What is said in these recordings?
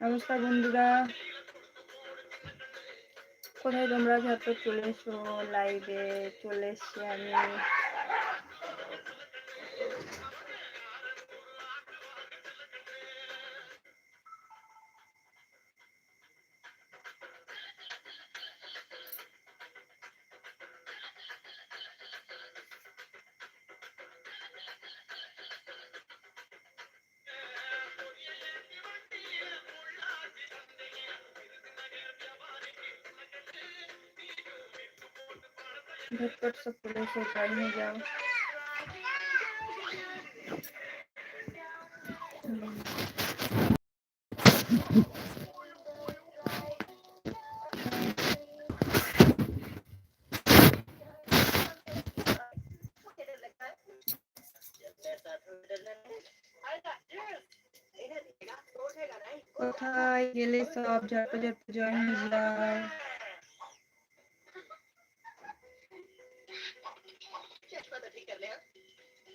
নমস্কার বন্ধুরা। কোথায় তোমরা? যত চলে এসো লাইভে চলে এসছি আমি। झटपट सब पुलिस से जॉइन हो जाओ কোথায় গেলে সব ঝটপট ঝটপট জয়েন হয়ে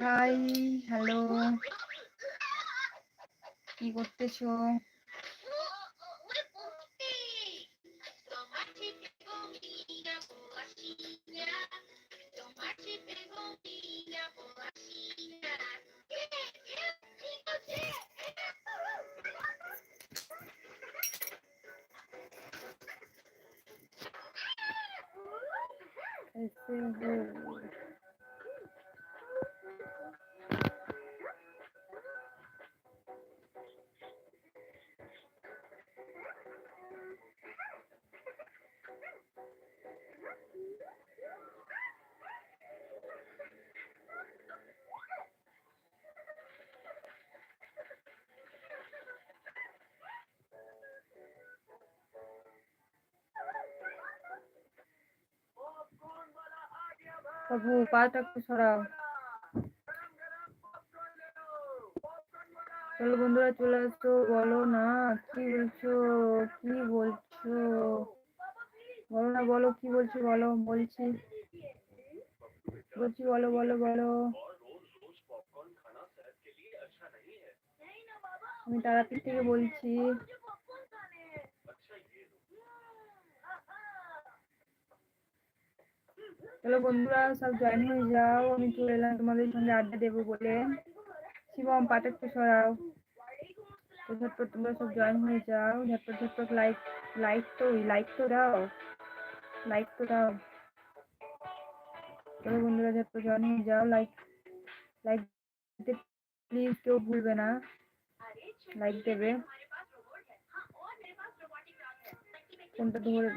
হাই হ্যালো কি করতেছো? বাবু পাটা একটু সরাও। চলো বন্ধুরা, চলে আসছো। বলো না, কি বলছো? কি বলছো? বলো না, বলো, কি বলছো? বলো, বলছি। বলছি, বলো বলো বলো। আমি তারাপীঠ থেকে বলছি। চলো বন্ধুরা সব জয়েন হয়ে যাও, আমি চলে এলাম তোমাদের সঙ্গে আড্ডা দেবো বলে। শিবম পাটা একটু সরাও। তো ঝটপট তোমরা সব জয়েন হয়ে যাও। ঝটপট ঝটপট লাইক লাইক তো লাইক তো দাও। লাইক তো দাও। চলো বন্ধুরা ঝটপট জয়েন হয়ে যাও। লাইক লাইক দিতে প্লিজ কেউ ভুলবে না। লাইক দেবে। কোনটা ধরে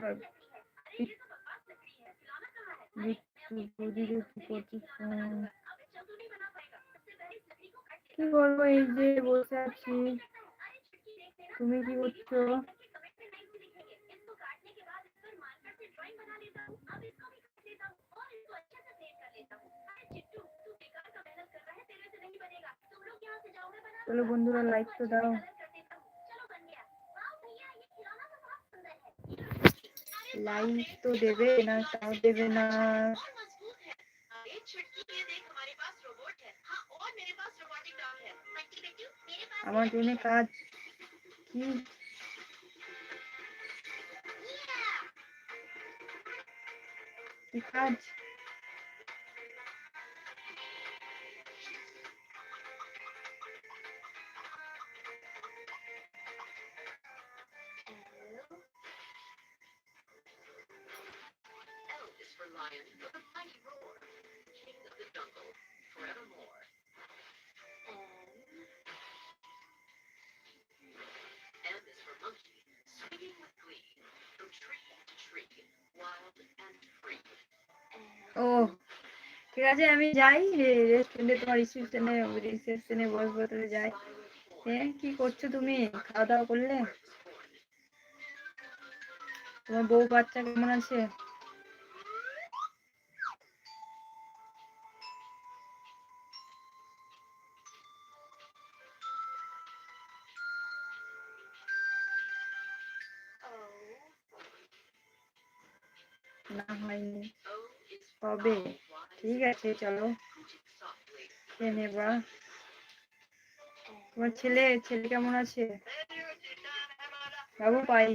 কি করব এই যে বসে আছি। তুমি কি করছ? চলো বন্ধুরা লাইক তো দাও। লাইক তো দেবে না তাও দেবে না আমার জন্য কাজ কি কি কাজ ও ঠিক আছে, আমি যাই রেস্টুরেন্টে তোমার রিসেপশনে রিসেপশনে বসবো, তাহলে যাই। হ্যাঁ কি করছ তুমি? খাওয়া দাওয়া করলে? তোমার বউ বাচ্চা কেমন আছে? লাগবে ঠিক আছে চলো নেবা তোমার ছেলে ছেলে কেমন আছে বাবু পাই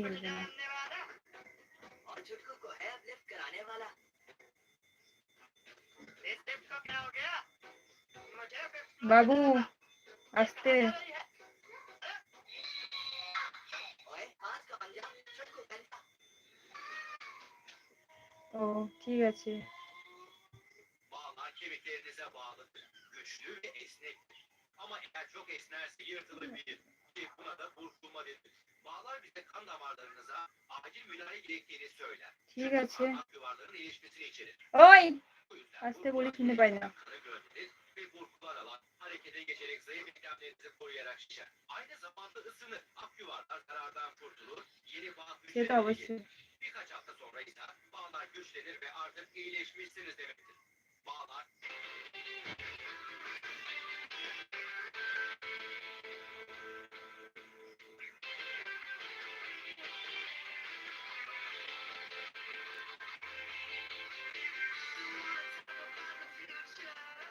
বাবু আসতে ও ঠিক আছে esnektir. Ama eğer çok esnerse yırtılabilir. Ki buna da burkulma denir. Bağlar bize kan damarlarınıza acil müdahale gerektiğini söyler. ঠিক আছে Parmak yuvarların ilişmesini içerir. ওই Bu yüzden আসতে বলি শুনতে পাই না kanı gönderir ve burkular alan harekete geçerek zayıf eklemlerinizi koruyarak şişer. Aynı zamanda ısınır. Ak yuvarlar zarardan kurtulur. Yeni bağ সে তো hücreleri gelir. অবশ্যই Birkaç hafta sonra ise bağlar güçlenir ve artık iyileşmişsiniz demektir. Bağlar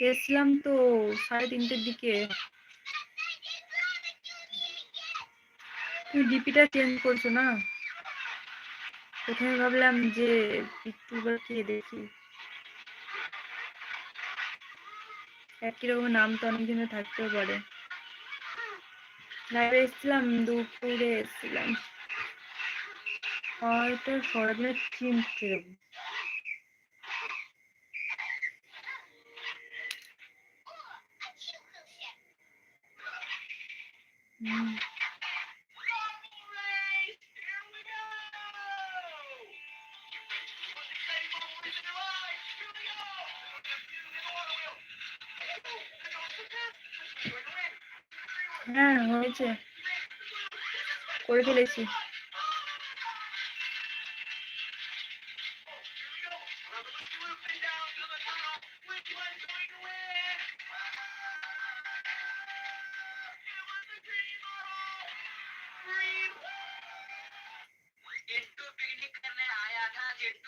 এসছিলাম তো সাড়ে তিনটের দিকে। তুমি ডিপিটা change করছ না? প্রথমে ভাবলাম যে ইউটিউবার কে দেখি। একই রকম নাম তো অনেক দিনে থাকতেও পারে। লাইভে এসেছিলাম, দুপুরে এসেছিলাম। হয়তো সরদিনের চিন্তা কীরকম হুম হ্যাঁ হয়েছে করে ফেলেছি था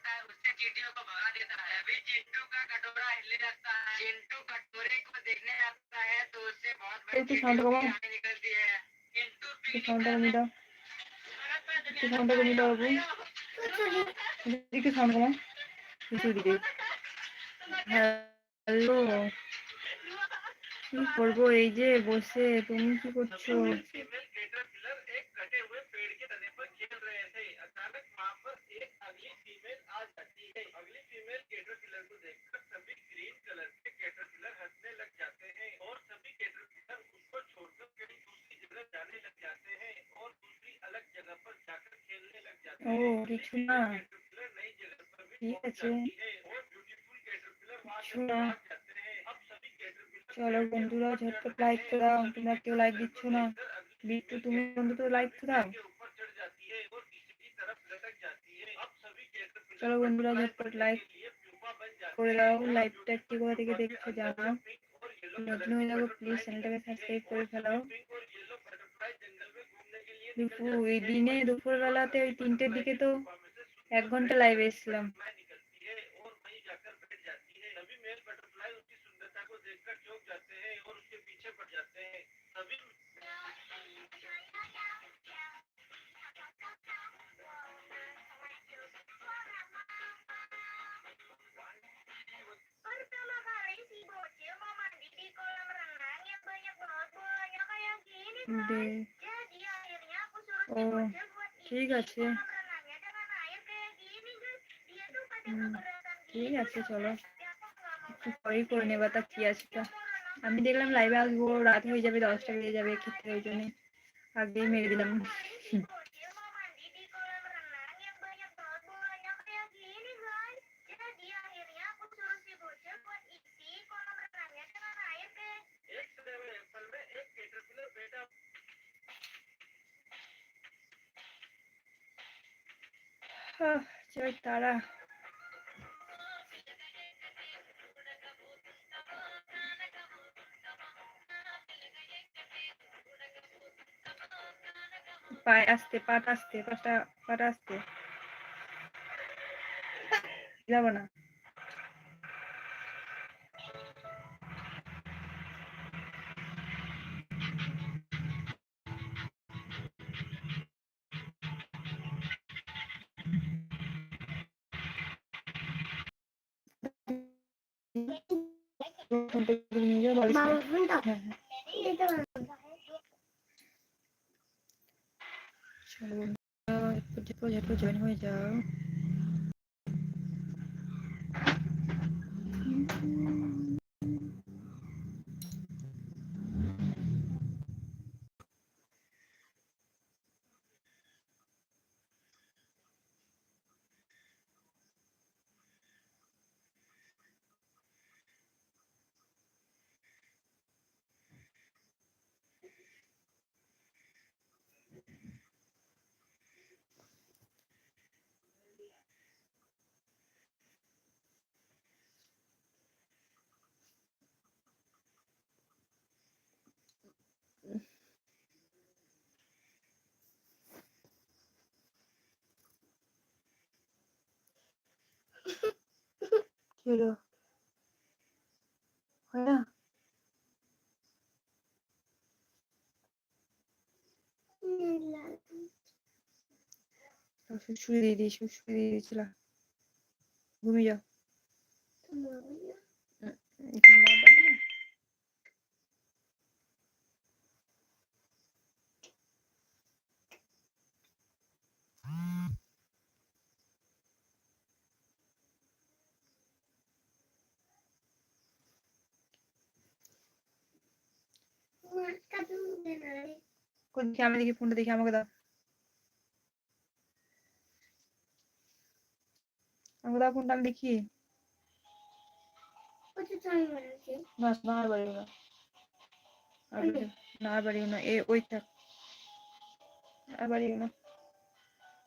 चींटियों को भगा देता है अभी चिंटू का कटोरा हिलने लगता है चिंटू कटोरे को देखने आता है तो उससे बहुत बड़ी একটু সাউন্ড কমাও आने निकलती है चिंटू একটু সাউন্ডটা কমিয়ে দাও একটু সাউন্ডটা কমিয়ে দাও বাবু একটু সাউন্ড কমাও কিছু দিকে হ্যালো কি করবো এই যে বসে তুমি কি করছো ও, কিছু না। ঠিক আছে। চলো বন্ধুরা, ঝটপট লাইক করে দাও। তোমরা কেউ লাইক দিচ্ছ না। বিট্টু, তুমি বন্ধু তো লাইক করে দাও। চলো বন্ধুরা, ঝটপট লাইক করে দাও। কি কোথা থেকে দেখছ জানাও নতুন হয়ে যাব। প্লিজ চ্যানেলটাকে সাবস্ক্রাইব করে ফেলো দুপুর ওই দিনে দুপুরবেলাতে ওই তিনটের দিকে তো এক ঘণ্টা লাইভে এসেছিলাম। হুম আছে। ঠিক আছে, চলো। একটু পরেই করে নেবা, তা কি আছে আমি দেখলাম লাইভে আসব, রাত হয়ে যাবে, দশটা বেজে যাবে ক্ষেত্রে ওই জন্যে। আগেই মেরে দিলাম। জয় তারা। পায়ে আসতে পাট আসতে পাটা পাটা আসতে। যাব না। বন্ধুরা, ঝটপট ঝটপট ঝটপট জয়েন হয়ে যাও কি হলো হয় না শুয়ে দিয়ে দিই শুয়ে দিয়ে দিয়েছিলাম ঘুমিয়ে যাও ঘুমাবে না কই দেখি আমি দেখি ফোনটা দেখি আমাকে দাও। আমাকে দাও ফোনটা আমি দেখি। না না আর বাড়িও না না আর বাড়িও না এ ওই থাক আর বাড়িও না।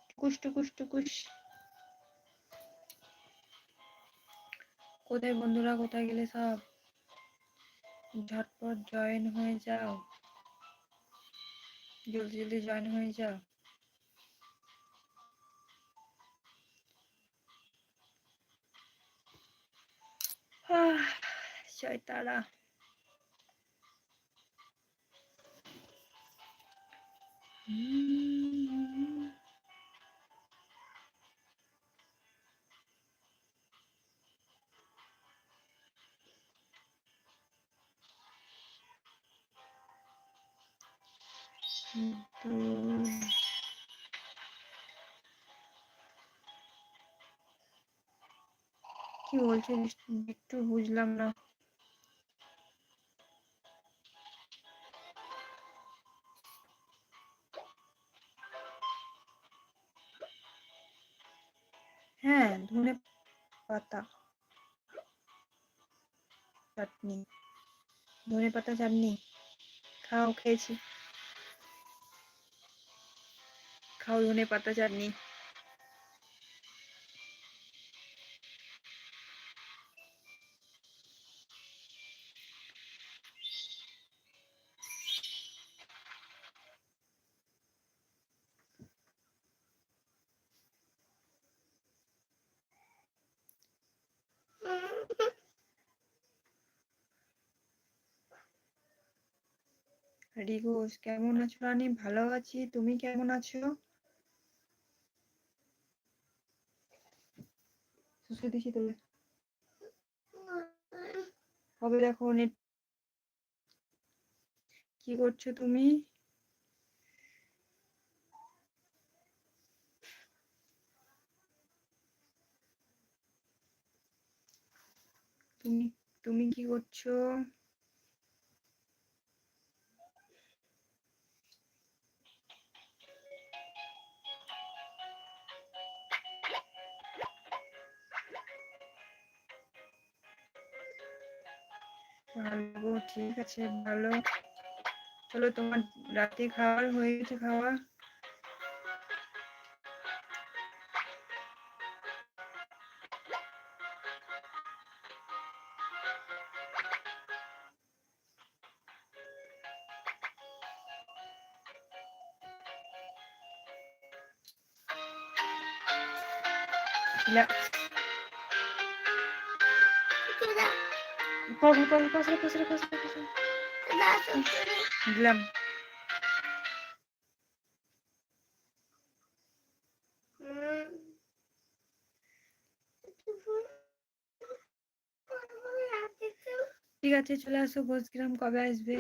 টুকুস টুকুস টুকুস। কোথায় বন্ধুরা কোথায় গেলে সব? ঝটপট জয়েন হয়ে যাও। জলদি জলদি জয়েন হয়ে আহ, জয় তারা হুম। কি বলছে একটু বুঝলাম না। হ্যাঁ ধনে পাতা চাটনি। ধনে পাতা চাটনি। খাও খেয়েছি। খাও ধনে পাতা চাটনি। হরি ঘোষ কেমন আছো রানী? ভালো আছি। তুমি কেমন আছো? হবে দেখো কি করছ তুমি? তুমি তুমি কি করছ? ভালো ঠিক আছে ভালো। চলো তোমার রাতে খাওয়ার হয়ে গেছে খাওয়া। পর পর পর পর পর পর পর দিলাম ঠিক আছে চলে আসো ঘোষগ্রাম কবে আসবে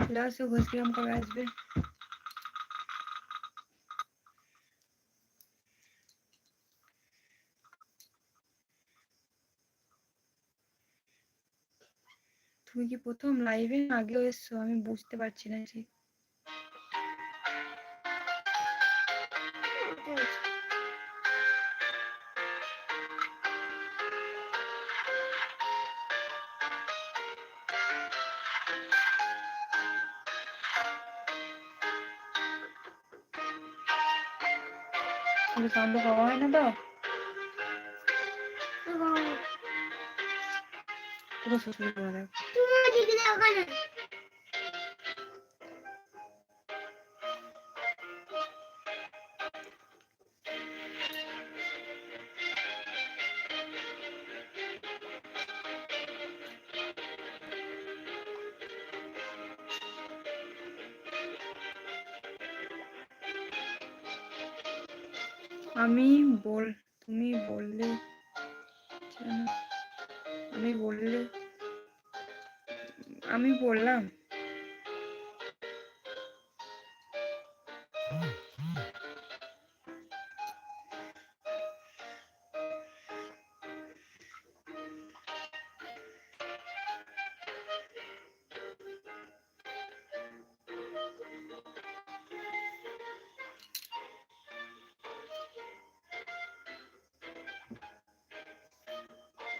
চলে আসো ঘোষগ্রাম কবে আসবে তুমি কি প্রথম লাইভে আগেও এসছো? আমি বুঝতে পারছি না ঠিক। সাউন্ড কমা হয় না তো? পুরো শুরু করে দাও আমি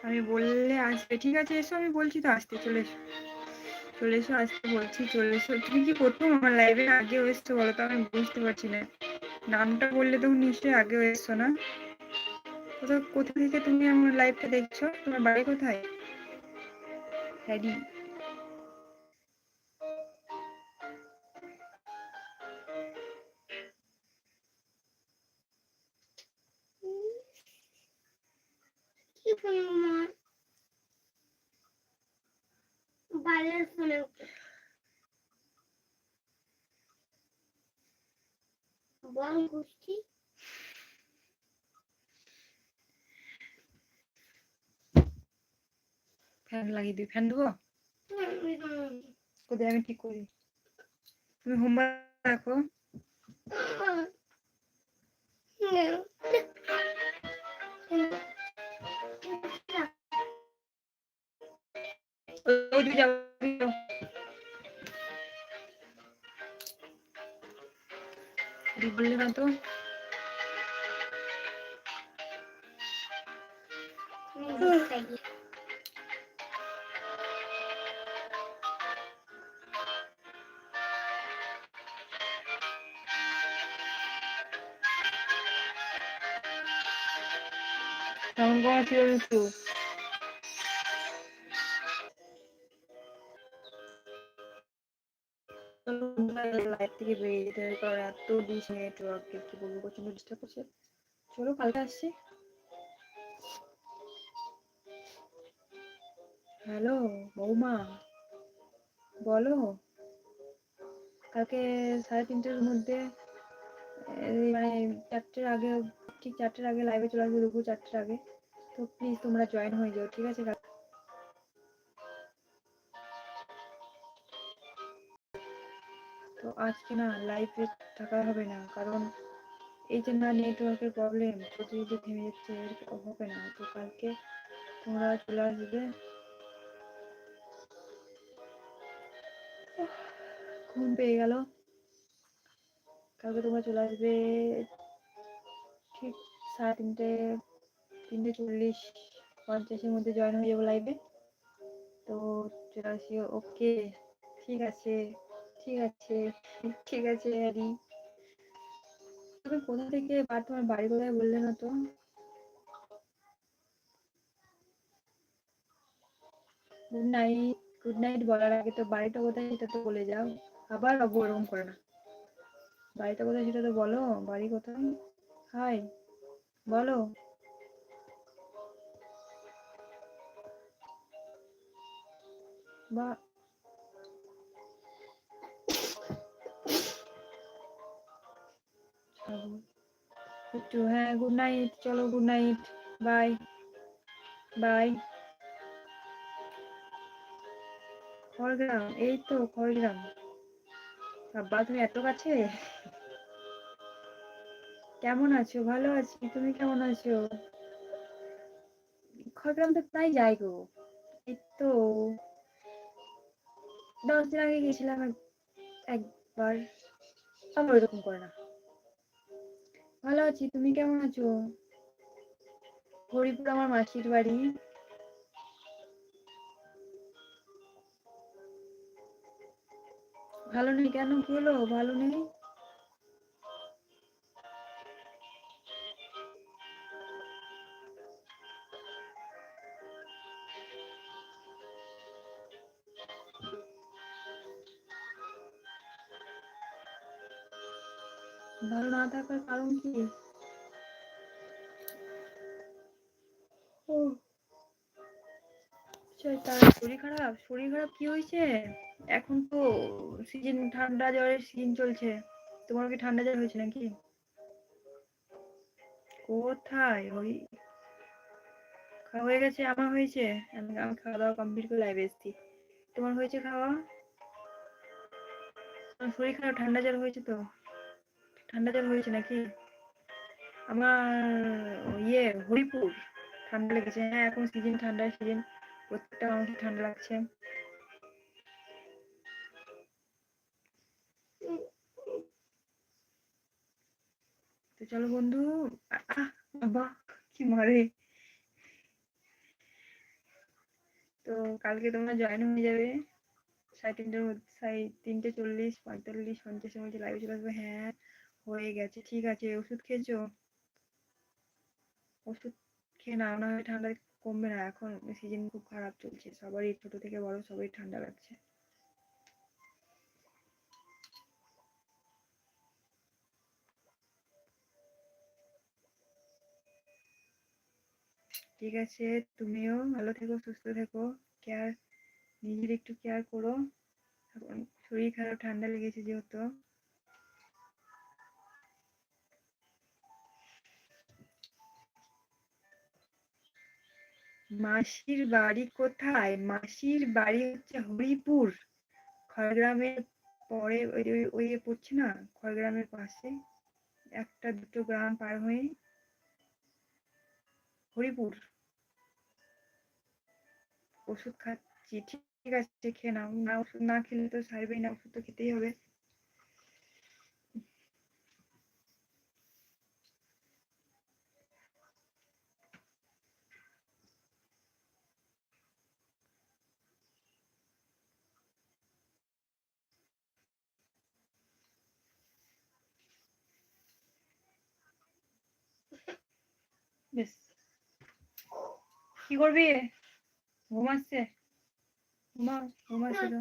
আমি বললে আসবে। ঠিক আছে, এসো, আমি বলছি তো আসতে, চলে এসো। চলে এসো, আসতে বলছি, চলে এসো। তুমি কি প্রথম আমার লাইভে আগে এসছো বলো তো? আমি বুঝতে পারছি না। নামটা বললে তো নিশ্চয়ই আগেও এসছো না? কোথা কোথা থেকে তুমি আমার লাইভটা দেখছ? তোমার বাড়ি কোথায়? হ্যারি গোষ্ঠী ফ্যান লাগিয়ে দিই ফ্যান দেবো কোথায় আমি ঠিক করি? তুমি হোমওয়ার্ক রাখো। ওই দিকে দি বললে না তো কেমন লাইফ থেকে বেরিয়ে যেতে হবে, কারণ এত ডিস কি বলব প্রচণ্ড ডিস্টার্ব করছে। চলো, কালকে আসছি। হ্যালো বৌমা। বলো। কালকে সাড়ে তিনটের মধ্যে মানে চারটের আগে ঠিক চারটের আগে লাইভে চলে আসবে, দুপুর চারটের আগে। তো প্লিজ তোমরা জয়েন হয়ে যাও, ঠিক আছে? আজকে না লাইভে থাকা হবে না। কারণ এই যে না নেটওয়ার্কের প্রবলেম প্রতিদিন থেমে যাচ্ছে হবে না। তো কালকে তোমরা চলে আসবে। ঘুম পেয়ে গেল। কালকে তোমরা চলে আসবে ঠিক সাড়ে তিনটে তিনটে চল্লিশ, পঞ্চাশের মধ্যে জয়েন হয়ে যাব লাইভে তো চলে আসি ওকে ঠিক আছে। ঠিক আছে ঠিক আছে হ্যারি তুমি কোথা থেকে বা তোমার বাড়ি কোথায় বললে না তো? গুড নাইট গুড নাইট বলার আগে তো বাড়িটা কোথায় সেটা তো বলে যাও। আবার ওরকম করে না। বাড়িটা কোথায় সেটা তো বলো, বাড়ি কোথায়? হাই বলো। বা ছাগল। একটু হ্যাঁ গুড নাইট চলো good night bye bye Khargram এই তো খড়গ্রাম বাবা তুমি এত কাছে? কেমন আছো? ভালো আছি, তুমি কেমন আছো? খড়গ্রাম তো প্রায় যাই গো, এই তো। দশ দিন আগে গেছিলাম একবার। আবার ওরকম করে না। ভালো আছি, তুমি কেমন আছো? হরিপুর আমার মাসির বাড়ি। ভালো নেই কেন? কি হলো? ভালো নেই? ভালো না থাকার কারণ কি? শরীর খারাপ? শরীর খারাপ কি হয়েছে? এখন তো সিজন ঠান্ডা জ্বরের সিজন চলছে। তোমার কি ঠান্ডা জ্বর হয়েছে নাকি? কোথায়? ওই খাওয়া হয়ে গেছে, আমার হয়েছে। আমি আমি খাওয়া দাওয়া কমপ্লিট করে লাইভে এসেছি। তোমার হয়েছে খাওয়া? শরীর খারাপ, ঠান্ডা জ্বর হয়েছে তো? ঠান্ডা জ্বর হয়েছে নাকি? আমার ইয়ে হরিপুর, ঠান্ডা লেগেছে। হ্যাঁ এখন সিজন ঠান্ডার সিজন প্রত্যেকটা মানুষের ঠান্ডা লাগছে। তো চলো বন্ধু বাবা, কি মারে? তো কালকে তোমরা জয়েন হয়ে যাবে। সাড়ে তিনটের মধ্যে, সাড়ে তিনটে চল্লিশ, পঁয়তাল্লিশ, পঞ্চাশের মধ্যে লাইভে চলে আসবে। হ্যাঁ হয়ে গেছে, ঠিক আছে, ওষুধ খেয়েছো? ওষুধ খেয়ে নাও, না ঠান্ডা কমবে না, এখন সিজন খুব খারাপ চলছে, সবারই ছোট থেকে বড় সবাই ঠান্ডা লাগছে। ঠিক আছে, তুমিও ভালো থেকো, সুস্থ থেকো কেয়ার নিজের একটু কেয়ার করো শরীর খারাপ, ঠান্ডা লেগেছে যেহেতু। মাসির বাড়ি কোথায়? মাসির বাড়ি হচ্ছে হরিপুর। খড়গ্রামের পরে ওই ওই পড়ছে না? খড়গ্রামের পাশে। একটা, দুটো গ্রাম পার হয়ে হরিপুর। ওষুধ খাচ্ছি। ঠিক আছে, খেয়ে নাও। না ওষুধ না খেলে তো সারবেই না। ওষুধ তো খেতেই হবে। কি করবি? ঘুম আসছে। ঘুমা, ঘুম আসছে তো।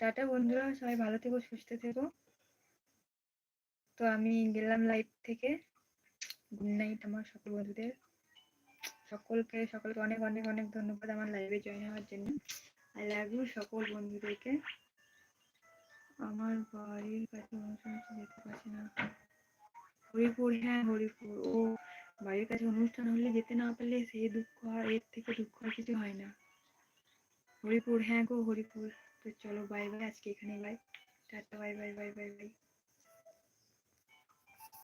টাটা বন্ধুরা, সবাই ভালো থেকো, সুস্থ থেকো। তো আমি গেলাম লাইভ থেকে। গুড নাইট আমার সকল বন্ধুদের। সকলকে সকলকে অনেক অনেক অনেক ধন্যবাদ আমার লাইভে জয়েন হওয়ার জন্য। আই লাভ ইউ সকল বন্ধুদেরকে। আমার বাড়ির কাছে অনুষ্ঠান যেতে পারছি না। হরিপুর হ্যাঁ হরিপুর। ও বাড়ির কাছে অনুষ্ঠান হলে যেতে না পারলে সেই দুঃখ আর এর থেকে দুঃখ আর কিছু হয় না। হরিপুর হ্যাঁ গো, হরিপুর। তো চলো বাই বাই আজকে এখানে bye tata bye bye bye bye bye